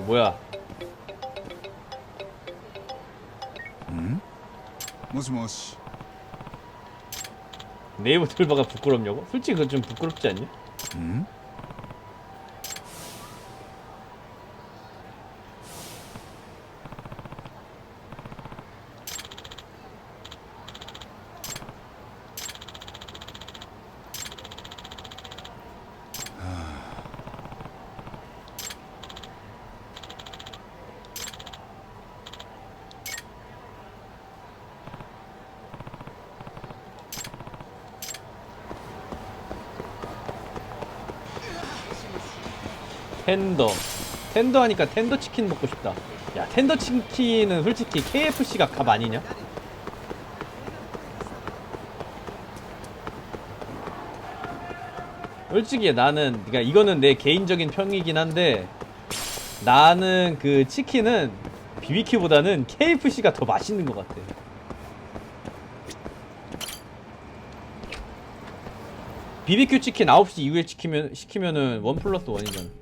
뭐야? 응? 무슨 뭐시? 네이버 들바가 부끄럽냐고? 솔직히 그건 좀 부끄럽지 않냐? 응? 텐더. 텐더 하니까 텐더 치킨 먹고 싶다. 야, 텐더 치킨은 솔직히 KFC가 값 아니냐? 솔직히 나는 그러니까 이거는 내 개인적인 평이긴 한데 나는 그 치킨은 BBQ보다는 KFC가 더 맛있는 것 같아. BBQ 치킨 9시 이후에 시키면 시키면은 원 플러스 원이잖아.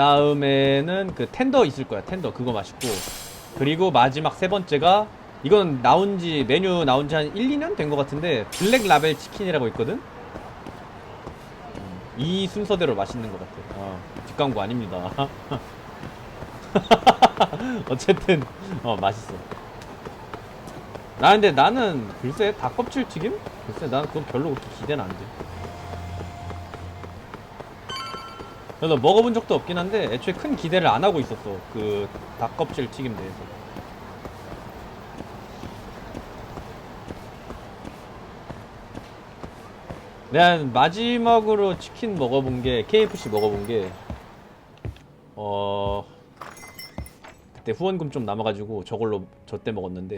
다음에는 그 텐더 있을 거야 텐더 그거 맛있고 그리고 마지막 세 번째가 이건 나온 지 메뉴 나온 지 한 1, 2년 된 것 같은데 블랙 라벨 치킨이라고 있거든 음, 이 순서대로 맛있는 것 같아 어, 뒷광고 아닙니다 어쨌든 어 맛있어. 나 근데 나는 글쎄 닭껍질 튀김? 글쎄 난 그건 별로 그렇게 기대는 안 돼. 그래서 먹어본 적도 없긴 한데 애초에 큰 기대를 안 하고 있었어 그 닭껍질 튀김 대해서. 내가 마지막으로 치킨 먹어본 게 KFC 먹어본 게 어. 그때 후원금 좀 남아가지고 저걸로 저 때 먹었는데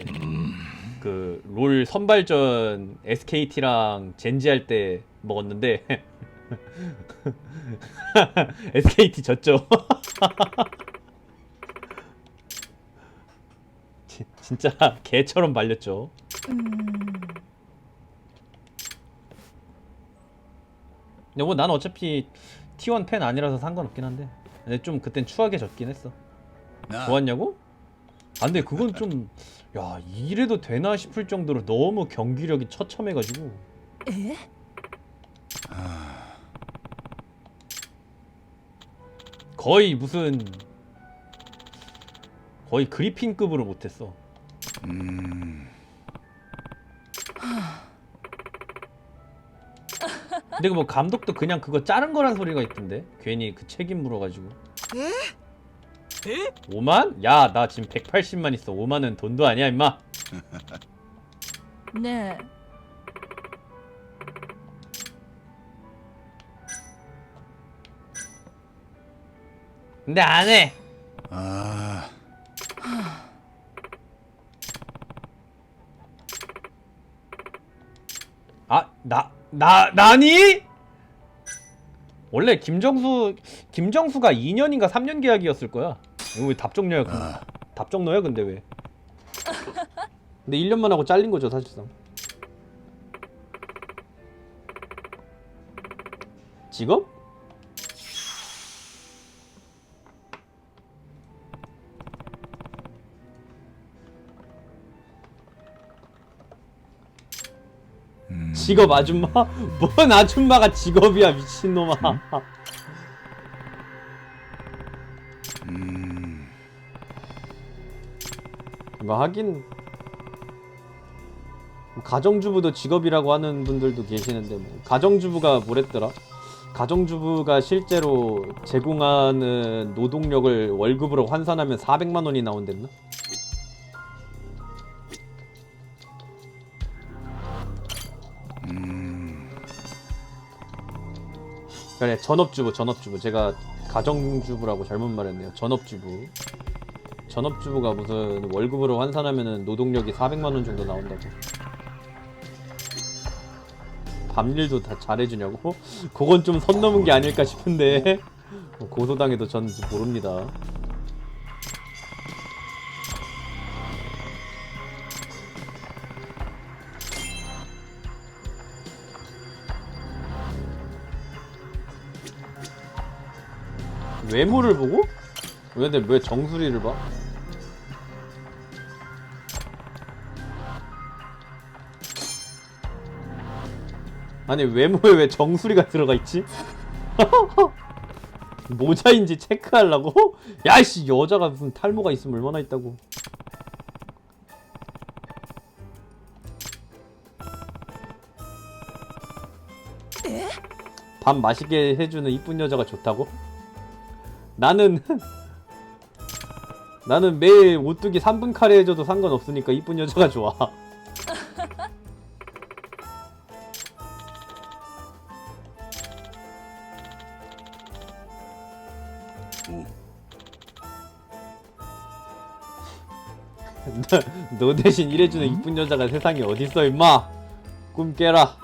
그 롤 선발전 SKT랑 젠지 할 때 먹었는데 SKT 졌죠. 지, 진짜 개처럼 발렸죠. 근데 뭐 난 어차피 T1 팬 아니라서 상관없긴 한데. 근데 좀 그땐 추하게 졌긴 했어. 좋았냐고? 아, 안돼 그건 좀. 야 이래도 되나 싶을 정도로 너무 경기력이 처참해가지고 에? 아... 거의 무슨 거의 그리핀급으로 못했어. 음. 근데 그 뭐 감독도 그냥 그거 자른 거란 소리가 있던데 괜히 그 책임 물어가지고 예? 예? 에? 에? 5만? 야 나 지금 180만 있어 5만은 돈도 아니야 임마 네 근데 안해 あ 아, 나, 나, 나니? 원래 김정수, 김정수가 2년인가 3년 계약이었을 거야. 이거 왜 답정너야? 그- あ 답정너야, 근데 왜? 근데 1년만 하고 잘린 거죠, 사실상. 직업? 직업 아줌마? 뭔 아줌마가 직업이야 미친놈아 뭐 하긴 가정주부도 직업이라고 하는 분들도 계시는데 뭐 가정주부가 뭐랬더라? 가정주부가 실제로 제공하는 노동력을 월급으로 환산하면 400만 원이 나온댔나? 그래 전업주부 전업주부 제가 가정주부라고 잘못 말했네요. 전업주부. 전업주부가 무슨 월급으로 환산하면은 노동력이 400만 원 정도 나온다고. 밤일도 다 잘해주냐고? 그건 좀 선 넘은 게 아닐까 싶은데 뭐 고소당해도 전 모릅니다. 외모를 보고? 왜 근데 왜 정수리를 봐? 아니 외모에 왜 정수리가 들어가 있지? 모자인지 체크하려고? 야이씨 여자가 무슨 탈모가 있으면 얼마나 있다고 밥 맛있게 해주는 이쁜 여자가 좋다고? 나는 나는 매일 오뚜기 3분 카레 해줘도 상관없으니까 이쁜 여자가 좋아. 너, 너 대신 일해주는 이쁜 여자가 세상에 어딨어 임마? 꿈 깨라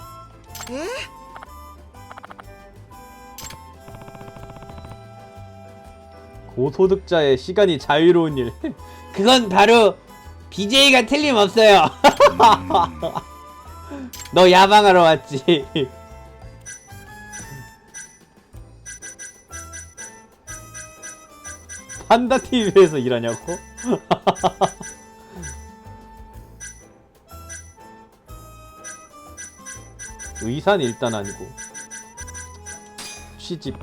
고소득자의 시간이 자유로운 일. 그건 바로 BJ가 틀림없어요. 너 야방하러 왔지. 판다 TV에서 일하냐고? 의사는 일단 아니고 시집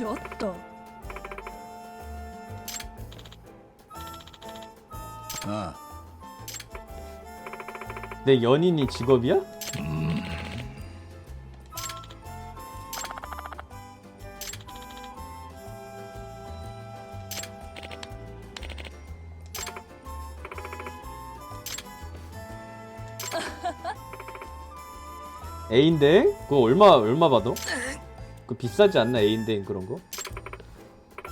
ちょっとあ 내 연인이 직업이야? A인데? 그거 얼마 얼마 받아? 그 비싸지 않나 애인대행 그런 거?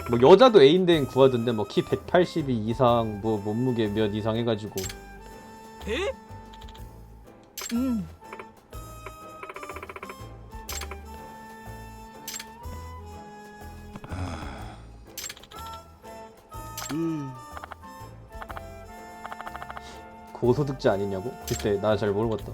뭐 여자도 애인대행 구하던데 뭐 키 182 이상 뭐 몸무게 몇 이상 해가지고 에? 음. 음. 고소득자 아니냐고? 글쎄 나 잘 모르겠다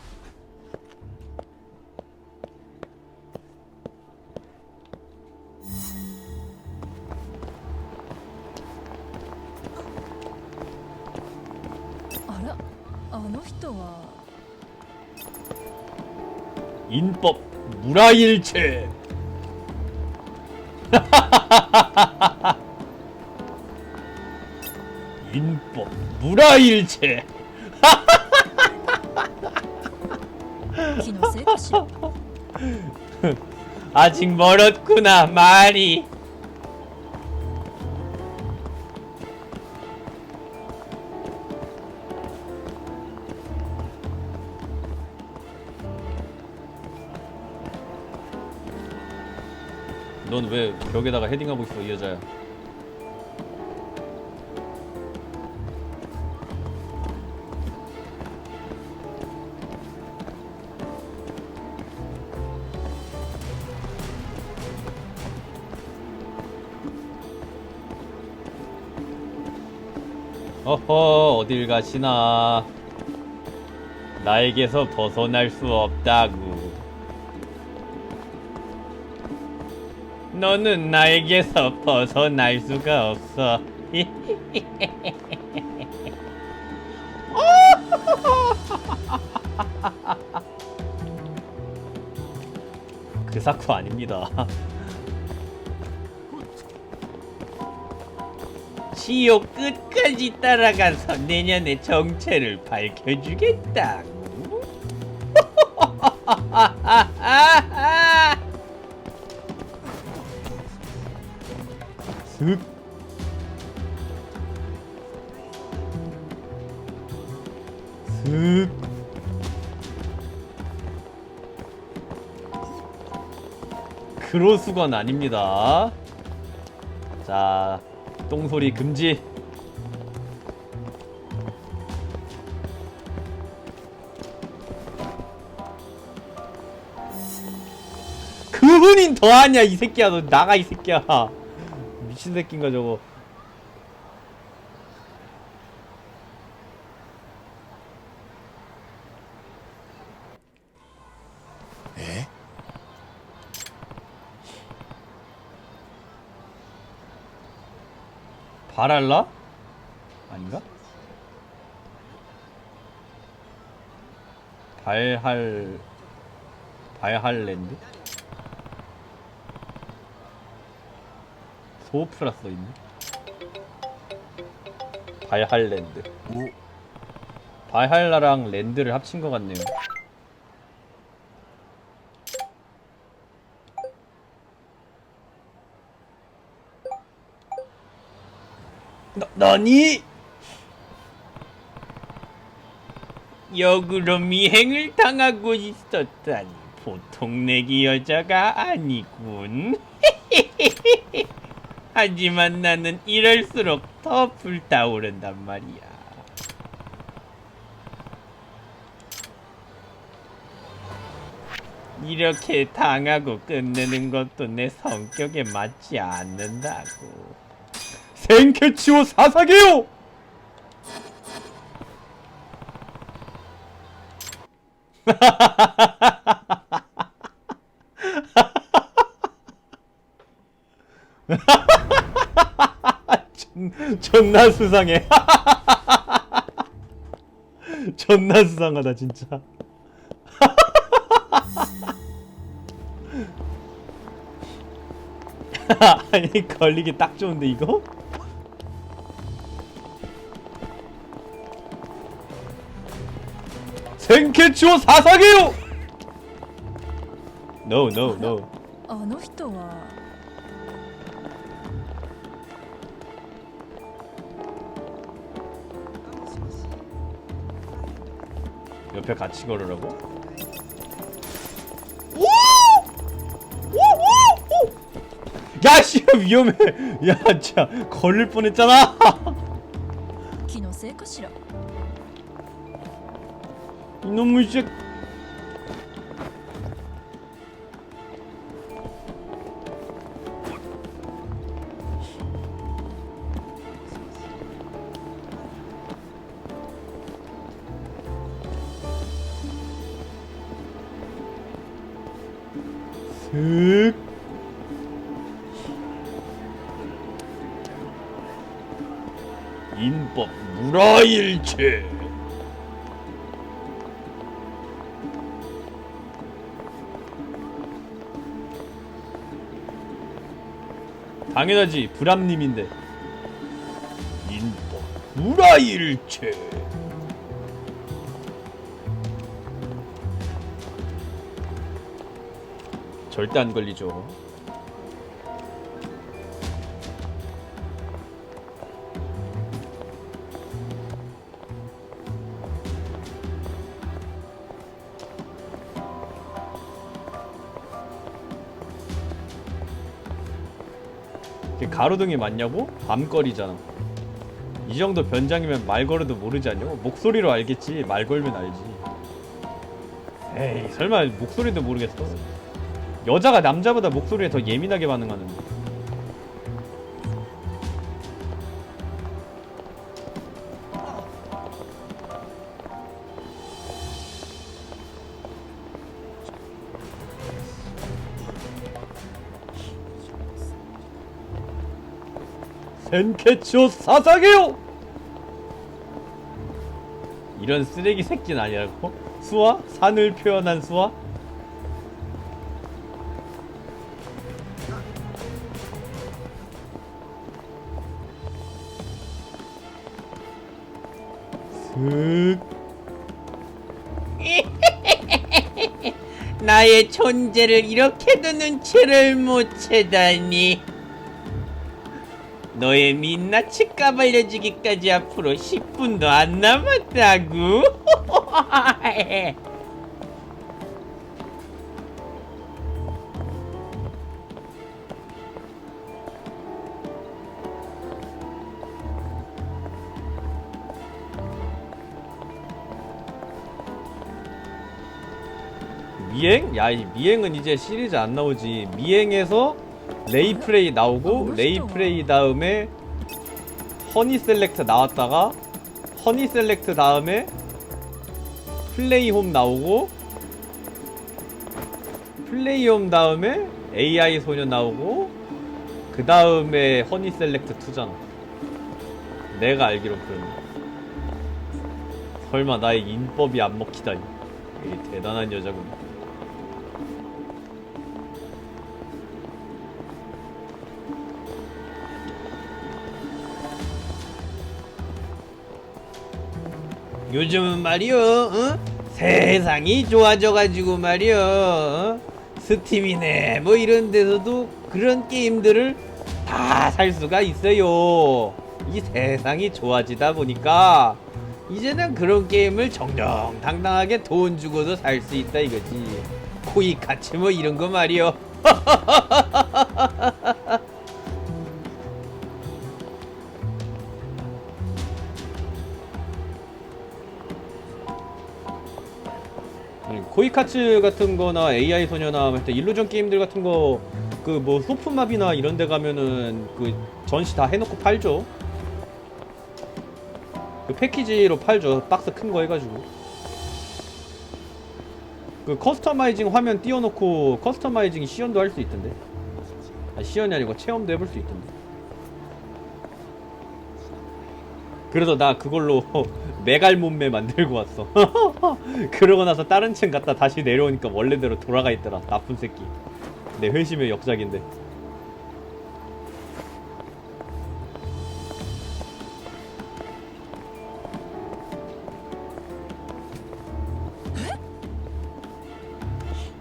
와. 인법 무라일체. 인법 무라일체. 아직 멀었구나 많이. 넌 왜 벽에다가 헤딩하고 있어 이 여자야? 어허 어딜 가시나? 나에게서 벗어날 수 없다구 너는 나에게서 벗어날 수가 없어. 그 사쿠 아닙니다. 지옥 끝까지 따라가서 내년의 정체를 밝혀주겠다. 슥. 크로스건 아닙니다. 자, 똥소리 금지. 그분인 더하냐 이 새끼야 너 나가 이 새끼야 미친 새끼인가 저거 바랄라? 아닌가? 발할 발할랜드? 소프라 써있네 발할랜드 오, 발할라랑 랜드를 합친 것 같네요 너, 너니? 역으로 미행을 당하고 있었다니 보통 내기 여자가 아니군. 하지만 나는 이럴수록 더 불타오른단 말이야. 이렇게 당하고 끝내는 것도 내 성격에 맞지 않는다고. 생캐치오 사사게요! 존, 존나 수상해. 존나 수상하다 진짜. 아니 걸리기 딱 좋은데 이거? 생캐치오 사사게요! No no no あの人は 옆에 같이 걸으라고? 야, 씨, 위험해. 야, 진짜 걸릴 뻔했잖아. 気のせいかしら 이놈의 씨. 슥. 인법 무라일체. 당연하지 불암님인데. 인법 무라일체. 절대 안 걸리죠 가로등이 맞냐고? 밤거리잖아. 이 정도 변장이면 말 걸어도 모르지 않냐? 목소리로 알겠지. 말 걸면 알지. 에이, 설마 목소리도 모르겠어. 여자가 남자보다 목소리에 더 예민하게 반응하는데. 센케치오 사사게요 이런 쓰레기 새끼는 아니라고? 수화? 산을 표현한 수화? 슥 나의 존재를 이렇게도 눈치를 못 채다니. 너의 민낯이 까발려지기까지 앞으로 10분도 안 남았다고? 미행? 야, 이 미행은 이제 시리즈 안 나오지. 미행에서 레이프레이 나오고 레이프레이 다음에 허니 셀렉트 나왔다가 허니 셀렉트 다음에 플레이홈 나오고 플레이홈 다음에 AI 소녀 나오고 그 다음에 허니 셀렉트 2잖아. 내가 알기로 그러네. 설마 나의 인법이 안 먹히다니. 이 대단한 여자군. 요즘은 말이요, 어? 세상이 좋아져가지고 말이요, 어? 스팀이네, 뭐 이런 데서도 그런 게임들을 다 살 수가 있어요. 이 세상이 좋아지다 보니까 이제는 그런 게임을 정정당당하게 돈 주고도 살 수 있다 이거지. 코이카츠 뭐 이런 거 말이요. 코이카츠 같은 거나 AI 소녀나 할 때 일루전 게임들 같은 거 그 뭐 소품맵이나 이런 데 가면은 그 전시 다 해놓고 팔죠. 그 패키지로 팔죠. 박스 큰 거 해가지고. 그 커스터마이징 화면 띄워놓고 커스터마이징 시연도 할 수 있던데. 아, 시연이 아니고 체험도 해볼 수 있던데. 그래서 나 그걸로 메갈 몸매 만들고 왔어. 그러고 나서 다른 층 갔다 다시 내려오니까 원래대로 돌아가 있더라. 나쁜 새끼. 내 회심의 역작인데.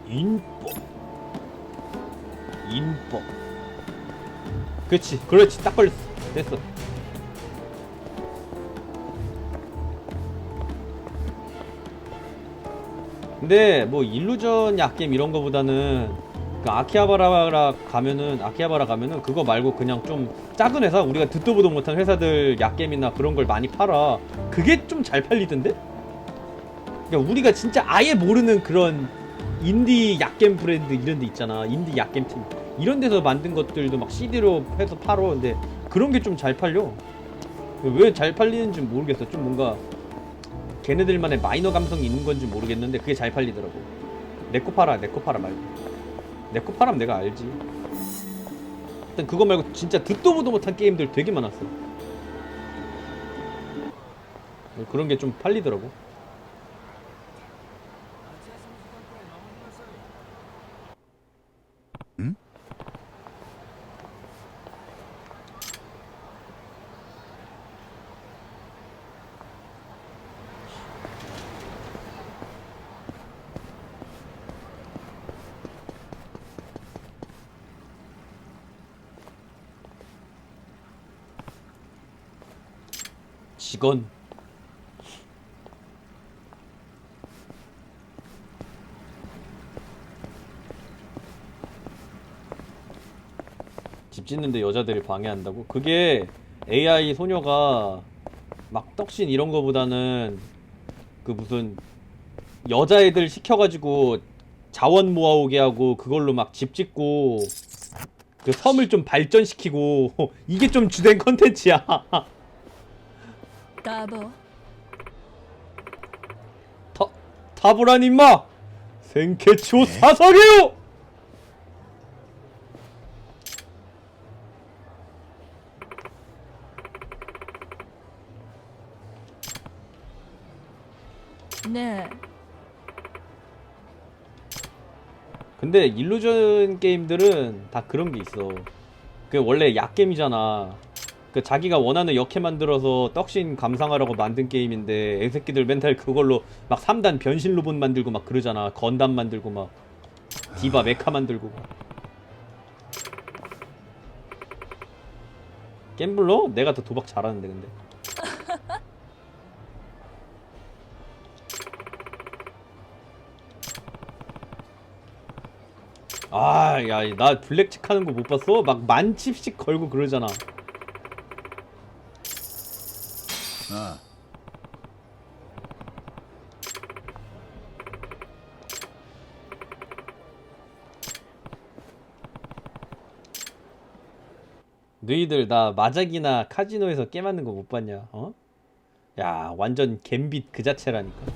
인법. 인법. 그렇지, 그렇지, 딱 걸렸어. 됐어. 근데 뭐 일루전 약겜 이런 거보다는 그 아키하바라 가면은 아키하바라 가면은 그거 말고 그냥 좀 작은 회사 우리가 듣도 보도 못한 회사들 약겜이나 그런 걸 많이 팔아. 그게 좀 잘 팔리던데? 그러니까 우리가 진짜 아예 모르는 그런 인디 약겜 브랜드 이런 데 있잖아. 인디 약겜 팀. 이런 데서 만든 것들도 막 CD로 해서 팔어. 근데 그런 게 좀 잘 팔려. 왜 잘 팔리는지 모르겠어. 좀 뭔가 걔네들만의 마이너 감성이 있는 건지 모르겠는데 그게 잘 팔리더라고. 내거 팔아, 내거 팔아 말고. 내거 팔아면 내가 알지. 일단 그거 말고 진짜 듣도 보도 못한 게임들 되게 많았어. 그런 게 좀 팔리더라고. 응? 직원. 집 짓는데 여자들이 방해한다고? 그게 AI 소녀가 막 떡신 이런 거보다는 그 무슨 여자애들 시켜가지고 자원 모아오게 하고 그걸로 막 집 짓고 그 섬을 좀 발전시키고 이게 좀 주된 컨텐츠야. 바보. 다 다보란 임마. 생케초 네. 사설이요. 네. 근데 일루전 게임들은 다 그런 게 있어. 그게 원래 약 게임이잖아. 그 자기가 원하는 역해 만들어서 떡신 감상하라고 만든 게임인데 애새끼들 맨날 그걸로 막 3단 변신 로봇 만들고 막 그러잖아. 건담 만들고 막 디바 메카 만들고 막. 갬블러? 내가 더 도박 잘하는데 근데. 아, 야, 나 블랙칩 하는 거 못 봤어? 막 만칩씩 걸고 그러잖아. 아, 너희들 나 마작이나 카지노에서 하는 거 못 봤냐? 어? 야, 완전 갬빗 그 자체라니까.